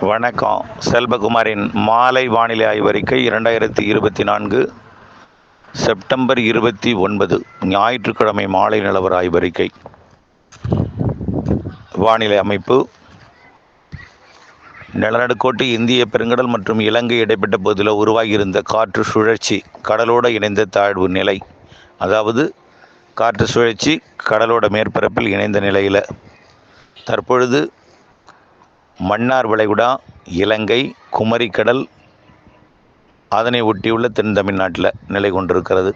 வணக்கம். செல்வகுமாரின் மாலை வானிலை ஆய்வறிக்கை இரண்டாயிரத்தி இருபத்தி நான்கு செப்டம்பர் இருபத்தி ஒன்பது ஞாயிற்றுக்கிழமை மாலை நிலவர ஆய்வறிக்கை. வானிலை அமைப்பு. நிலநடுக்கோட்டு இந்திய பெருங்கடல் மற்றும் இலங்கை இடைப்பட்ட பகுதியில் உருவாகியிருந்த காற்று சுழற்சி கடலோடு இணைந்த தாழ்வு நிலை. அதாவது காற்று சுழற்சி கடலோட மேற்பரப்பில் இணைந்த நிலையில். தற்பொழுது மன்னார் வளைகுடா இலங்கை குமரிக்கடல் அதனை ஒட்டியுள்ள தென் தமிழ்நாட்டில் நிலை கொண்டிருக்கிறது.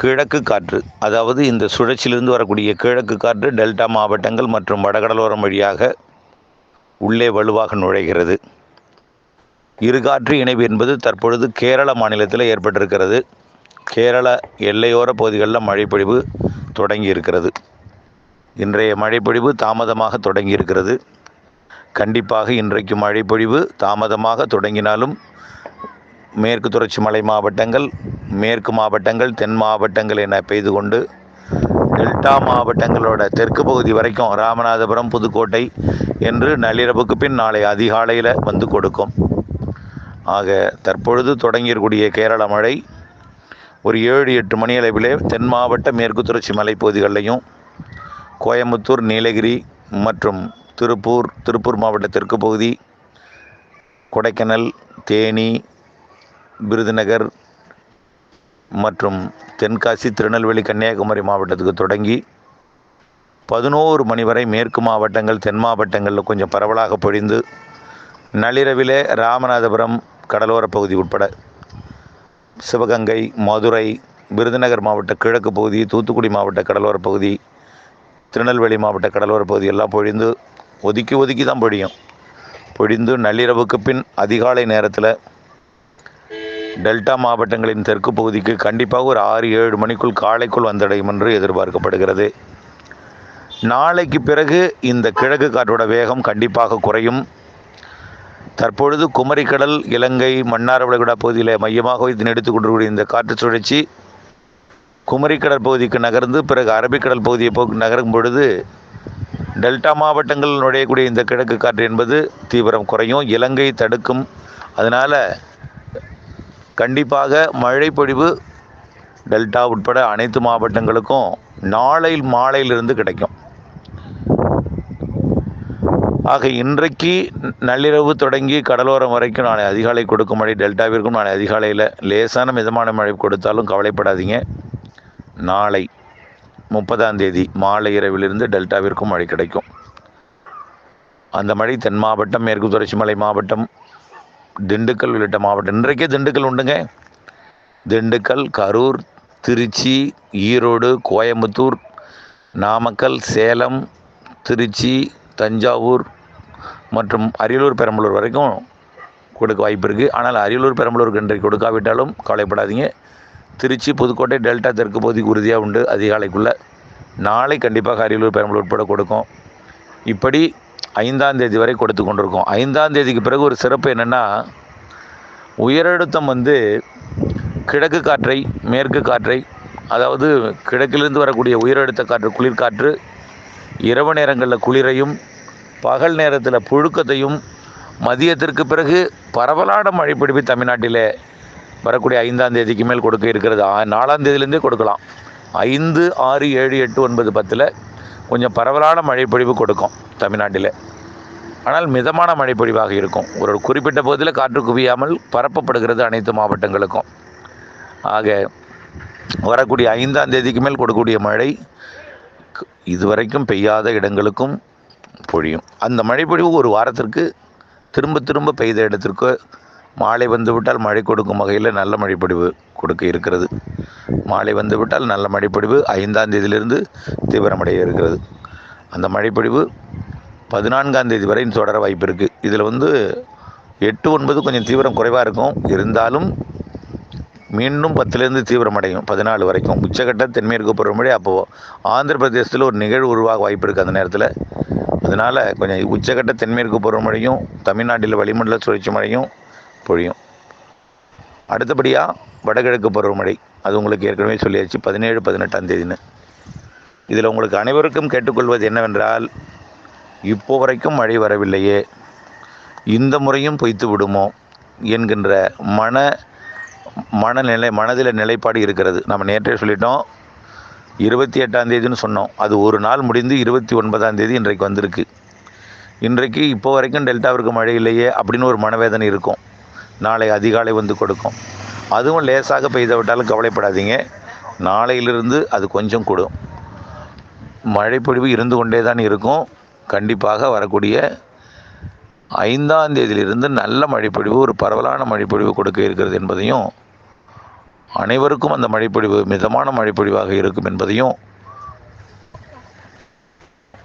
கிழக்கு காற்று அதாவது இந்த சுழற்சியிலிருந்து வரக்கூடிய கிழக்கு காற்று டெல்டா மாவட்டங்கள் மற்றும் வடகடலோரம் வழியாக உள்ளே வலுவாக நுழைகிறது. இருகாற்று இணைவு என்பது தற்பொழுது கேரள மாநிலத்தில் ஏற்பட்டிருக்கிறது. கேரள எல்லையோர பகுதிகளில் மழைப்பொழிவு தொடங்கி இருக்கிறது இன்றைய மழைப்பொழிவு தாமதமாக தொடங்கியிருக்கிறது. கண்டிப்பாக இன்றைக்கு மழைப்பொழிவு தாமதமாக தொடங்கினாலும் மேற்கு தொடர்ச்சி மலை மாவட்டங்கள் மேற்கு மாவட்டங்கள் தென் மாவட்டங்கள் என பெய்து கொண்டு டெல்டா மாவட்டங்களோட தெற்கு பகுதி வரைக்கும் ராமநாதபுரம் புதுக்கோட்டை என்று நள்ளிரவுக்கு பின் நாளை அதிகாலையில் வந்து கொடுக்கும். ஆக தற்பொழுது தொடங்கியிருக்கூடிய கேரள மழை ஒரு ஏழு எட்டு மணி அளவிலே தென் மாவட்ட மேற்கு தொடர்ச்சி மலைப்பகுதிகளிலையும் கோயம்புத்தூர் நீலகிரி மற்றும் திருப்பூர் திருப்பூர் மாவட்ட தெற்கு பகுதி கொடைக்கானல் தேனி விருதுநகர் மற்றும் தென்காசி திருநெல்வேலி கன்னியாகுமரி மாவட்டத்துக்கு தொடங்கி பதினோரு மணி வரை மேற்கு மாவட்டங்கள் தென் மாவட்டங்களில் கொஞ்சம் பரவலாக பொழிந்து நள்ளிரவிலே ராமநாதபுரம் கடலோர பகுதி உட்பட சிவகங்கை மதுரை விருதுநகர் மாவட்ட கிழக்கு பகுதி தூத்துக்குடி மாவட்ட கடலோர பகுதி திருநெல்வேலி மாவட்ட கடலோர பகுதியெல்லாம் பொழிந்து ஒதுக்கி ஒதுக்கி தான் பொழியும். பொழிந்து நள்ளிரவுக்கு பின் அதிகாலை நேரத்தில் டெல்டா மாவட்டங்களின் தெற்கு பகுதிக்கு கண்டிப்பாக ஒரு ஆறு ஏழு மணிக்குள் காலைக்குள் வந்தடையும் என்று எதிர்பார்க்கப்படுகிறது. நாளைக்கு பிறகு இந்த கிழக்கு காற்றோட வேகம் கண்டிப்பாக குறையும். தற்பொழுது குமரிக்கடல் இலங்கை மன்னார் வளைகுடா பகுதியில் மையமாக வைத்து நடித்துக் கொண்டிருக்கூடிய இந்த காற்று சுழற்சி குமரிக்கடல் பகுதிக்கு நகர்ந்து பிறகு அரபிக்கடல் பகுதியை போக்கு நகரும் பொழுது டெல்டா மாவட்டங்கள் நுழையக்கூடிய இந்த கிழக்கு காற்று என்பது தீவிரம் குறையும் இலங்கை தடுக்கும். அதனால் கண்டிப்பாக மழைப்பொழிவு டெல்டா உட்பட அனைத்து மாவட்டங்களுக்கும் நாளை மாலையிலிருந்து கிடைக்கும். ஆக இன்றைக்கு நள்ளிரவு தொடங்கி கடலோரம் வரைக்கும் நாளை அதிகாலை கொடுக்கும் மழை டெல்டாவிற்கும் நாளை அதிகாலையில் லேசான மிதமான மழை கொடுத்தாலும் கவலைப்படாதீங்க. நாளை முப்பதாம் தேதி மாலை இரவிலிருந்து டெல்டாவிற்கும் மழை கிடைக்கும். அந்த மழை தென் மாவட்டம் மேற்கு தொடர்ச்சி மலை மாவட்டம் திண்டுக்கல் உள்ளிட்ட மாவட்டம். இன்றைக்கே திண்டுக்கல் உண்டுங்க. திண்டுக்கல் கரூர் திருச்சி ஈரோடு கோயம்புத்தூர் நாமக்கல் சேலம் திருச்சி தஞ்சாவூர் மற்றும் அரியலூர் பெரம்பலூர் வரைக்கும் கொடுக்க வாய்ப்பு இருக்குது ஆனால் அரியலூர் பெரம்பலூருக்கு இன்றைக்கு கொடுக்காவிட்டாலும் கவலைப்படாதீங்க. திருச்சி புதுக்கோட்டை டெல்டா தெற்கு பகுதிக்கு உறுதியாக உண்டு. அதிகாலைக்குள்ளே நாளை கண்டிப்பாக அரியலூர் பெரம்பலூர் உட்பட கொடுக்கும். இப்படி ஐந்தாம் தேதி வரை கொடுத்து கொண்டிருக்கோம். ஐந்தாம் தேதிக்கு பிறகு ஒரு சிறப்பு என்னென்னா உயரழுத்தம் வந்து கிழக்கு காற்றை மேற்கு காற்றை அதாவது கிழக்கிலிருந்து வரக்கூடிய உயரழுத்த காற்று குளிர்காற்று இரவு நேரங்களில் குளிரையும் பகல் நேரத்தில் புழுக்கத்தையும் மதியத்திற்கு பிறகு பரவலான மழை பிடிப்பு தமிழ்நாட்டிலே வரக்கூடிய ஐந்தாம் தேதிக்கு மேல் கொடுக்க இருக்கிறது. நாலாம் தேதியிலேருந்தே கொடுக்கலாம். ஐந்து ஆறு ஏழு எட்டு ஒன்பது பத்தில் கொஞ்சம் பரவலான மழைப்பொழிவு கொடுக்கும் தமிழ்நாட்டில். ஆனால் மிதமான மழைப்பொழிவாக இருக்கும். ஒரு குறிப்பிட்ட பகுதியில் காற்று குவியாமல் பரப்பப்படுகிறது அனைத்து மாவட்டங்களுக்கும். ஆக வரக்கூடிய ஐந்தாம் தேதிக்கு மேல் கொடுக்கக்கூடிய மழை இதுவரைக்கும் பெய்யாத இடங்களுக்கும் பொழியும். அந்த மழைப்பொழிவு ஒரு வாரத்திற்கு திரும்ப திரும்ப பெய்த இடத்திற்கு மாலை வந்துவிட்டால் மழை கொடுக்கும் வகையில் நல்ல மழைப்பொழிவு கொடுக்க இருக்கிறது. மாலை வந்துவிட்டால் நல்ல மழைப்பொழிவு ஐந்தாம் தேதியிலிருந்து தீவிரமடைய இருக்கிறது. அந்த மழைப்பொழிவு பதினான்காம் தேதி வரை தொடர வாய்ப்பு இருக்குது இதில் வந்து எட்டு ஒன்பது கொஞ்சம் தீவிரம் குறைவாக இருக்கும். இருந்தாலும் மீண்டும் பத்துலேருந்து தீவிரமடையும் பதினாலு வரைக்கும். உச்சகட்ட தென்மேற்கு பருவமழை அப்போது ஆந்திர பிரதேசத்தில் ஒரு நிகழ்வு உருவாக வாய்ப்பு இருக்குது அந்த நேரத்தில். அதனால் கொஞ்சம் உச்சகட்ட தென்மேற்கு பருவமழையும் தமிழ்நாட்டில் வளிமண்டல சுழற்சி மழையும் பொழியும். அடுத்தபடியாக வடகிழக்கு பருவமழை. அது உங்களுக்கு ஏற்கனவே சொல்லியாச்சு பதினேழு பதினெட்டாம் தேதின்னு. இதில் உங்களுக்கு அனைவருக்கும் கேட்டுக்கொள்வது என்னவென்றால் இப்போ வரைக்கும் மழை வரவில்லையே. இந்த முறையும் பொய்த்து விடுமோ என்கின்ற மன மனநிலை மனதில் நிலைப்பாடு இருக்கிறது. நம்ம நேற்றே சொல்லிட்டோம் இருபத்தி எட்டாம் தேதின்னு சொன்னோம். அது ஒரு நாள் முடிந்து இருபத்தி ஒன்பதாம் தேதி இன்றைக்கு வந்திருக்கு. இன்றைக்கு இப்போ வரைக்கும் டெல்டாவிற்கு மழை இல்லையே அப்படின்னு ஒரு மனவேதனை இருக்கும். நாளை அதிகாலை வந்து கொடுக்கும். அதுவும் லேசாக பெய்து விட்டாலும் கவலைப்படாதீங்க. நாளையிலிருந்து அது கொஞ்சம் கூடும். மழைப்பொழிவு இருந்து கொண்டே தான் இருக்கும். கண்டிப்பாக வரக்கூடிய ஐந்தாம் தேதியிலிருந்து நல்ல மழைப்பொழிவு ஒரு பரவலான மழைப்பொழிவு கொடுக்க இருக்கிறது என்பதையும் அனைவருக்கும் அந்த மழைப்பொழிவு மிதமான மழைப்பொழிவாக இருக்கும் என்பதையும்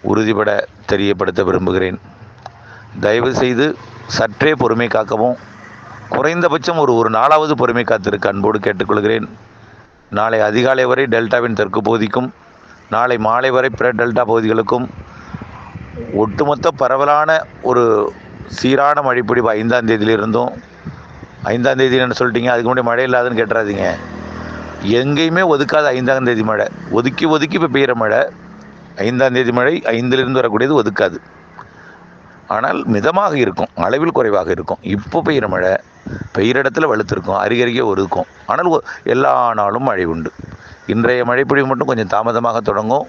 உறுதிபட தெரியப்படுத்த விரும்புகிறேன். தயவு செய்து சற்றே பொறுமை காக்கவும். குறைந்தபட்சம் ஒரு ஒரு நாளாவது பொறுமை காத்திருக்க அன்போடு கேட்டுக்கொள்கிறேன். நாளை அதிகாலை வரை டெல்டாவின் தெற்கு பகுதிக்கும் நாளை மாலை வரை பிற டெல்டா பகுதிகளுக்கும் ஒட்டுமொத்த பரவலான ஒரு சீரான மழைப்பொழிவு ஐந்தாம் தேதியிலிருந்தும் ஐந்தாம் தேதி என்ன சொல்லிட்டீங்க? அதுக்கு முன்னாடி மழை இல்லாதுன்னு கேட்டுறாதீங்க. எங்கேயுமே ஒதுக்காத ஐந்தாம் தேதி மழை. ஒதுக்கி ஒதுக்கி இப்போ பெய்கிற மழை ஐந்தாம் தேதி மழை ஐந்திலிருந்து வரக்கூடியது ஒதுக்காது. ஆனால் மிதமாக இருக்கும் அளவில் குறைவாக இருக்கும். இப்போ பெய்கிற மழை பெய்கிற இடத்துல வலுத்திருக்கும் அருகருகே இருக்கும் ஆனால் எல்லா நாளும் மழை உண்டு. இன்றைய மழைப்பொழிவு மட்டும் கொஞ்சம் தாமதமாக தொடங்கும்.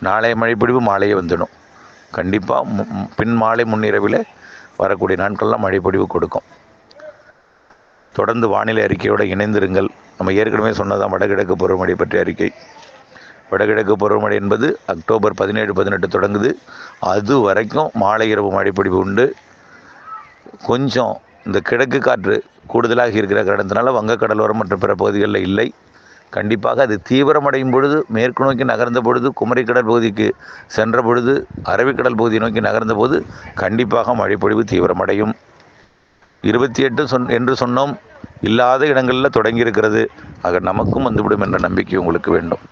நாளைய மழைப்பொழிவு மாலையே வந்துடும். கண்டிப்பாக பின் மாலை முன்னிரவில் வரக்கூடிய நாட்கள்லாம் மழைப்பொழிவு கொடுக்கும். தொடர்ந்து வானிலை அறிக்கையோடு இணைந்திருங்கள். நம்ம ஏற்கனவே சொன்னதான் வடகிழக்கு பருவமழை பற்றிய அறிக்கை. வடகிழக்கு பருவமழை என்பது அக்டோபர் பதினேழு பதினெட்டு தொடங்குது. அது வரைக்கும் மாலை இரவு மழைப்பொழிவு உண்டு. கொஞ்சம் இந்த கிழக்கு காற்று கூடுதலாக இருக்கிற காரணத்தினால வங்கக்கடலோரம் மற்றும் பிற பகுதிகளில் இல்லை. கண்டிப்பாக அது தீவிரமடையும் பொழுது மேற்கு நோக்கி நகர்ந்த பொழுது குமரிக்கடல் பகுதிக்கு சென்ற பொழுது அரபிக்கடல் பகுதியை நோக்கி நகர்ந்த போது கண்டிப்பாக மழைப்பொழிவு தீவிரமடையும். இருபத்தி எட்டு சொன் என்று சொன்னோம். இல்லாத இடங்களில் தொடங்கியிருக்கிறது. ஆக நமக்கும் வந்துவிடும் என்ற நம்பிக்கை உங்களுக்கு வேண்டும்.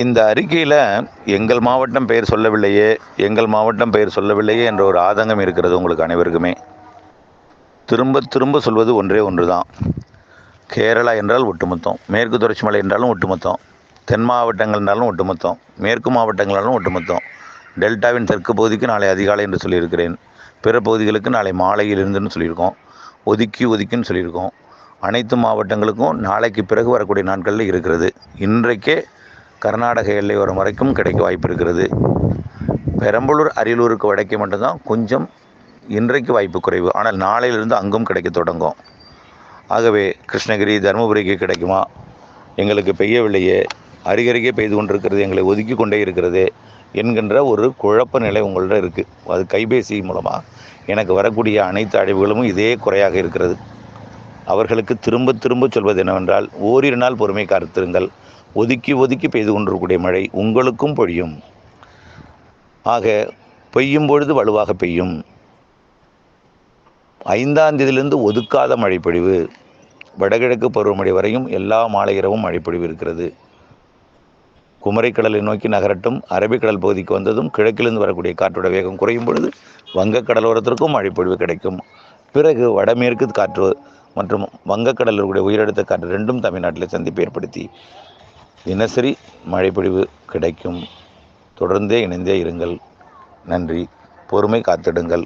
இந்த அறிக்கையில் எங்கள் மாவட்டம் பெயர் சொல்லவில்லையே எங்கள் மாவட்டம் பெயர் சொல்லவில்லையே என்ற ஒரு ஆதங்கம் இருக்கிறது உங்களுக்கு அனைவருக்குமே. திரும்ப திரும்ப சொல்வது ஒன்றே ஒன்று தான் கேரளா என்றால் ஒட்டுமொத்தம் மேற்கு தொடர்ச்சி மலை என்றாலும் ஒட்டுமொத்தம் தென் மாவட்டங்கள் என்றாலும் ஒட்டுமொத்தம் மேற்கு மாவட்டங்களாலும் ஒட்டுமொத்தம். டெல்டாவின் தெற்கு பகுதிக்கு நாளை அதிகாலை என்று சொல்லியிருக்கிறேன். பிற பகுதிகளுக்கு நாளை மாலையில் இருந்துன்னு சொல்லியிருக்கோம். ஒதுக்கி ஒதுக்கின்னு சொல்லியிருக்கோம். அனைத்து மாவட்டங்களுக்கும் நாளைக்கு பிறகு வரக்கூடிய நாட்களில் இருக்கிறது. இன்றைக்கே கர்நாடக எல்லையோரம் வரைக்கும் கிடைக்க வாய்ப்பு இருக்கிறது பெரம்பலூர் அரியலூருக்கு வடக்கே மட்டும்தான் கொஞ்சம் இன்றைக்கு வாய்ப்பு குறைவு. ஆனால் நாளையிலிருந்து அங்கும் கிடைக்க தொடங்கும். ஆகவே கிருஷ்ணகிரி தருமபுரிக்கு கிடைக்குமா? எங்களுக்கு பெய்யவில்லையே. அருகருகே பெய்து கொண்டிருக்கிறது எங்களை ஒதுக்கி கொண்டே இருக்கிறது என்கின்ற ஒரு குழப்ப நிலை உங்கள்கிட்ட இருக்குது அது கைபேசி மூலமாக எனக்கு வரக்கூடிய அனைத்து அழைவுகளும் இதே குறையாக இருக்கிறது. அவர்களுக்கு திரும்ப திரும்ப சொல்வது என்னவென்றால் ஓரிரு நாள் பொறுமை காத்திருங்கள். ஒதுக்கி ஒதுக்கி பெய்து கொண்டிருக்கக்கூடிய மழை உங்களுக்கும் பொழியும். ஆக பெய்யும் பொழுது வலுவாக பெய்யும். ஐந்தாம் தேதியிலிருந்து ஒதுக்காத மழைப்பொழிவு வடகிழக்கு பருவமழை வரையும் எல்லா மாலை இரவும் மழைப்பொழிவு இருக்கிறது. குமரிக்கடலை நோக்கி நகரட்டும் அரபிக்கடல் பகுதிக்கு வந்ததும் கிழக்கிலிருந்து வரக்கூடிய காற்றோட வேகம் குறையும் பொழுது வங்கக்கடலோரத்திற்கும் மழைப்பொழிவு கிடைக்கும். பிறகு வடமேற்கு காற்று மற்றும் வங்கக்கடலில் இருக்கக்கூடிய உயரடுத்த காற்று ரெண்டும் தமிழ்நாட்டில் சந்திப்பு ஏற்படுத்தி தினசரி மழைப்பொழிவு கிடைக்கும். தொடர்ந்தே இணைந்தே இருங்கள். நன்றி. பொறுமை காத்திடுங்கள்.